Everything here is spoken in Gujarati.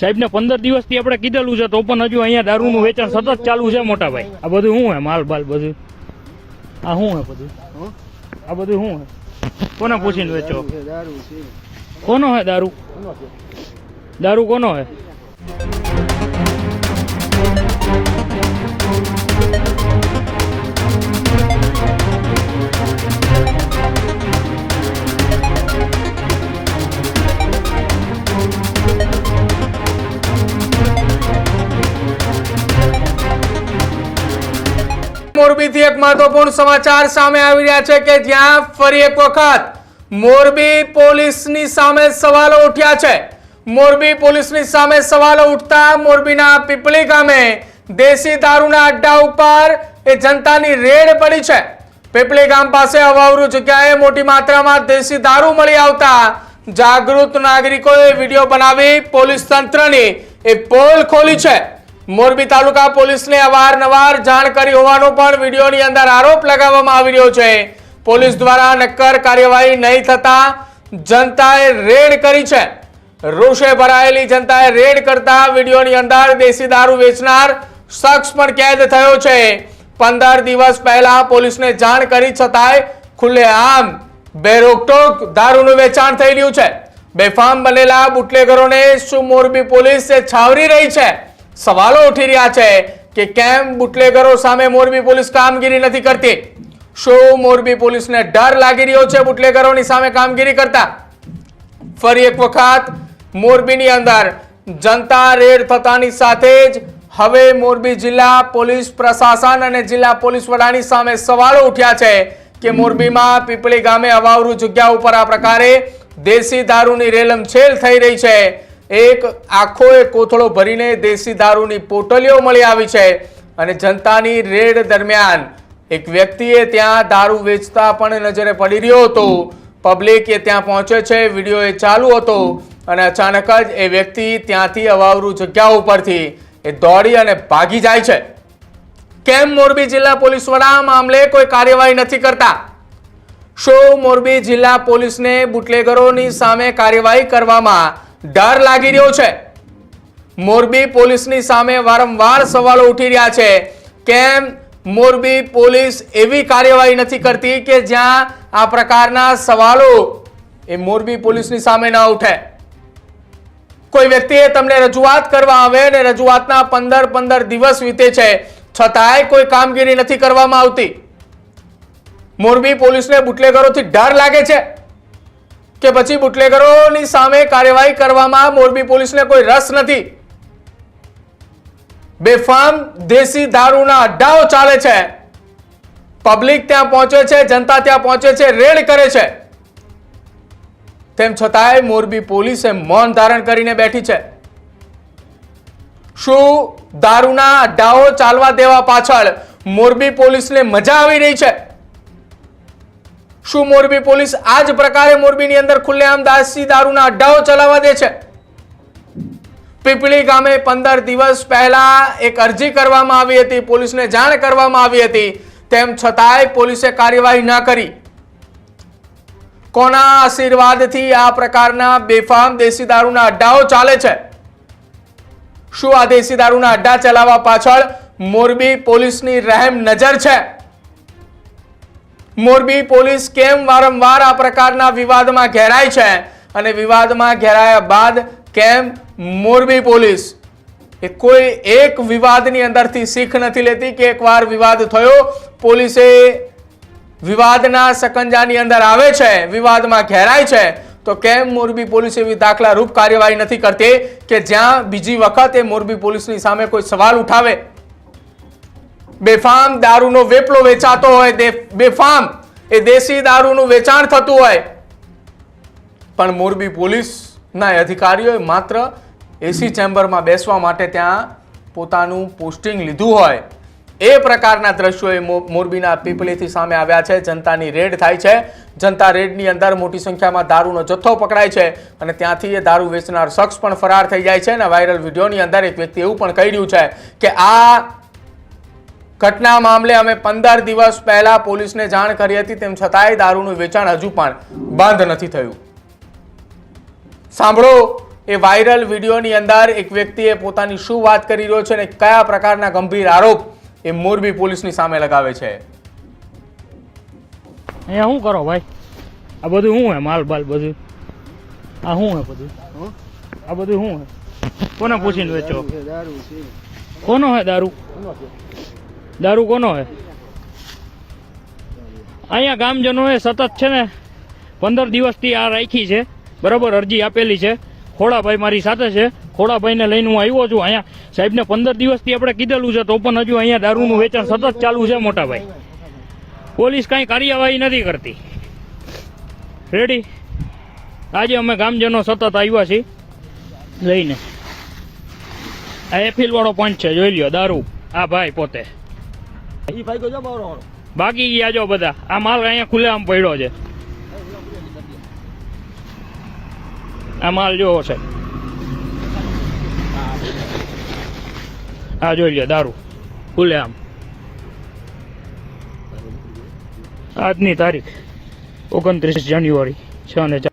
સાહેબને પંદર દિવસથી આપણે કીધેલું છે તો પણ હજુ અહીંયા દારૂનું વેચાણ સતત ચાલુ છે મોટા ભાઈ આ બધું શું હે? માલ બાલ બધું? આ શું હે બધું? આ બધું શું હે? કોને પૂછીને વેચો? કોનો હે દારૂ? દારૂ કોનો હે? મોરબીથી એક મહત્વપૂર્ણ સમાચાર સામે આવી રહ્યા છે કે જ્યાં ફરી એક વખત મોરબી પોલીસની સામે સવાલો ઉઠ્યા છે. મોરબી પોલીસની સામે સવાલો ઉઠતા મોરબીના પીપળી ગામે દેશી દારૂના અડ્ડા ઉપર એ જનતાની રેડ પડી છે. પીપળી ગામ પાસે અવાવરૂ જગ્યાએ મોટી માત્રામાં દેશી દારૂ મળી આવતા જાગૃત નાગરિકોએ વીડિયો બનાવી પોલીસ તંત્રની એ પોલ ખોલી છે. મોરબી તાલુકા પોલીસને અવારનવાર જાણ કરી હોવાનો પણ વિડીયોની અંદર આરોપ લગાવવામાં આવી રહ્યો છે. પોલીસ દ્વારા નક્કર કાર્યવાહી નહીં થતા જનતાએ રેડ કરી છે. રોષે ભરાયેલી જનતાએ રેડ કરતા વિડીયોની અંદર દેશી દારૂ વેચનાર શખ્સ પણ કેદ થયો છે. પંદર દિવસ પહેલા પોલીસને જાણ કરી છતાંય ખુલ્લેઆમ બેરોકટોક દારૂનું વેચાણ થઈ રહ્યું છે. બેફામ બનેલા બુટલેગરોને શું મોરબી પોલીસ છાવરી રહી છે? સવાલો ઉઠી રહ્યા છે કે કેમ બુટલેગરો સામે મોરબી પોલીસ કામગીરી નથી કરતી? શું મોરબી પોલીસને ડર લાગી રહ્યો છે બુટલેગરોની સામે કામગીરી કરતા? ફરી એક વખત મોરબીની અંદર જનતા રેડ થતાની સાથે જ હવે મોરબી જિલ્લા પોલીસ પ્રશાસન અને જિલ્લા પોલીસ વડાની સામે સવાલો ઉઠ્યા છે કે મોરબીમાં પીપળી ગામે અવાવરૂ જગ્યા ઉપર આ પ્રકારે દેશી દારૂની રેલમછેલ થઈ રહી છે. એક આખો એક કોથળો ભરીને દેશી દારૂની પોટલીઓ મળી આવી છે અને જનતાની રેડ દરમિયાન એક વ્યક્તિએ ત્યાં દારૂ વેચતા પણ નજરે પડી રહ્યો હતો. પબ્લિક એ ત્યાં પહોંચે છે, વીડિયો એ ચાલુ હતો અને અચાનક જ એ વ્યક્તિ ત્યાંથી અવાવરૂ જગ્યા ઉપરથી એ દોડી અને ભાગી જાય છે. કેમ મોરબી જિલ્લા પોલીસ વડા મામલે કોઈ કાર્યવાહી નથી કરતા? શું મોરબી જિલ્લા પોલીસને બુટલેગરોની સામે કાર્યવાહી કરવામાં ડર લાગી રહ્યો છે. મોરબી પોલીસની સામે વારંવાર સવાલો ઉઠી રહ્યા છે કેમ મોરબી પોલીસ એવી કાર્યવાહી નથી કરતી કે જ્યાં આ પ્રકારના સવાલો એ મોરબી પોલીસની સામે ન ઉઠે? કોઈ વ્યક્તિએ તમને રજૂઆત કરવા આવે અને રજૂઆતના પંદર પંદર દિવસ વીતે છે, છતાંય કોઈ કામગીરી નથી કરવામાં આવતી. મોરબી પોલીસને બુટલેગરોથી ડર લાગે છે? કે પછી બુટલેગરોની સામે કાર્યવાહી કરવામાં મોરબી પોલીસને કોઈ રસ નથી. બેફામ દેશી દારૂના અડ્ડાઓ ચાલે છે. પબ્લિક ત્યાં પહોંચે છે, જનતા ત્યાં પહોંચે છે, રેડ કરે છે. તેમ છતાંય મોરબી પોલીસે મૌન ધારણ કરીને બેઠી છે. શું દારૂના અડ્ડાઓ ચાલવા દેવા પાછળ મોરબી પોલીસને મજા આવી રહી છે? શું મોરબી પોલીસ આ જ પ્રકારે મોરબીની અંદર ખુલ્લેઆમ દાસી દારૂના અડ્ડાઓ ચલાવવા દે છે? પીપળી ગામે પંદર દિવસ પહેલા એક અરજી કરવામાં આવી હતી, પોલીસને જાણ કરવામાં આવી હતી. તેમ છતાંય પોલીસે કાર્યવાહી ન કરી. કોના આશીર્વાદથી આ પ્રકારના બેફામ દેશી દારૂના અડ્ડાઓ ચાલે છે? શું આ દેશી દારૂના અડ્ડા ચલાવવા પાછળ મોરબી પોલીસની રહેમ નજર છે? મોરબી પોલીસ કેમ વારંવાર આ પ્રકારના વિવાદમાં ઘેરાય છે? અને વિવાદમાં ઘેરાયા બાદ કેમ મોરબી પોલીસ? એ કોઈ એક વિવાદની અંદરથી શીખ નથી લેતી કે એકવાર વિવાદ થયો, પોલીસે વિવાદના સકંજાની અંદર આવે છે, વિવાદમાં ઘેરાય છે, તો કેમ મોરબી પોલીસ એવી દાખલા રૂપ કાર્યવાહી નથી કરતી કે જ્યાં બીજી વખત એ મોરબી પોલીસની સામે કોઈ સવાલ ઉઠાવે? બેફામ દારૂનો વેપલો વેચાતો હોય બેફામ. એ દેશી દારૂનું વેચાણ થતું હોય. પણ મોરબી પોલીસના અધિકારીઓએ માત્ર એસી ચેમ્બરમાં બેસવા માટે ત્યાં પોતાનું પોસ્ટિંગ લીધું હોય. એ પ્રકારના દ્રશ્યો એ મોરબીના પીપલીથી સામે આવ્યા છે. જનતાની રેડ થાય છે. જનતા રેડની અંદર મોટી સંખ્યામાં દારૂનો જથ્થો પકડાય છે અને ત્યાંથી એ દારૂ વેચનાર શખ્સ પણ ફરાર થઈ જાય છે અને વાયરલ વિડીયોની અંદર એક વ્યક્તિ એવું પણ કહી રહ્યું છે કે આ ઘટના મામલે અમે પંદર દિવસ પહેલા પોલીસને જાણ કરી હતી તેમ છતાંય દારૂનું વેચાણ હજુ પણ બંધ નથી થયું. સાંભળો એ વાયરલ વિડીયોની અંદર એક વ્યક્તિએ પોતાની શું વાત કરી રહ્યો છે અને કયા પ્રકારના ગંભીર આરોપ એ મોરબી પોલીસની સામે લગાવે છે. અહીંયા શું કરો ભાઈ? આ બધું શું હે માલ બાલ બધું? આ શું હે બધું? આ બધું શું હે? કોને પૂછીને વેચો? કોનો હે દારૂ? દારૂ કોનો હે અહીંયા ગામજનોએ સતત છે ને પંદર દિવસથી આ રાખી છે. બરાબર, અરજી આપેલી છે. ખોડાભાઈ મારી સાથે છે. ખોડાભાઈને લઈને હું આવ્યો છું. અહીંયા સાહેબને પંદર દિવસથી આપણે કીધેલું છે તો પણ હજુ અહીંયા દારૂનું વેચાણ સતત ચાલુ છે મોટાભાઈ. પોલીસ કાંઈ કાર્યવાહી નથી કરતી. રેડી આજે અમે ગામજનો સતત આવ્યા છીએ. લઈને. આ એફિલવાળો પોઈન્ટ છે. જોઈ લ્યો, દારૂ. આ ભાઈ પોતે. બાકી ગયા જો બધા. આ માલ અહીંયા ખુલ્લે આમ પડ્યો છે. આ માલ જોવો છે. આ જોઈ લ્યો, દારૂ. ખુલ્લે આમ આજની તારીખ, ઓગણત્રીસ જાન્યુઆરી, છ ને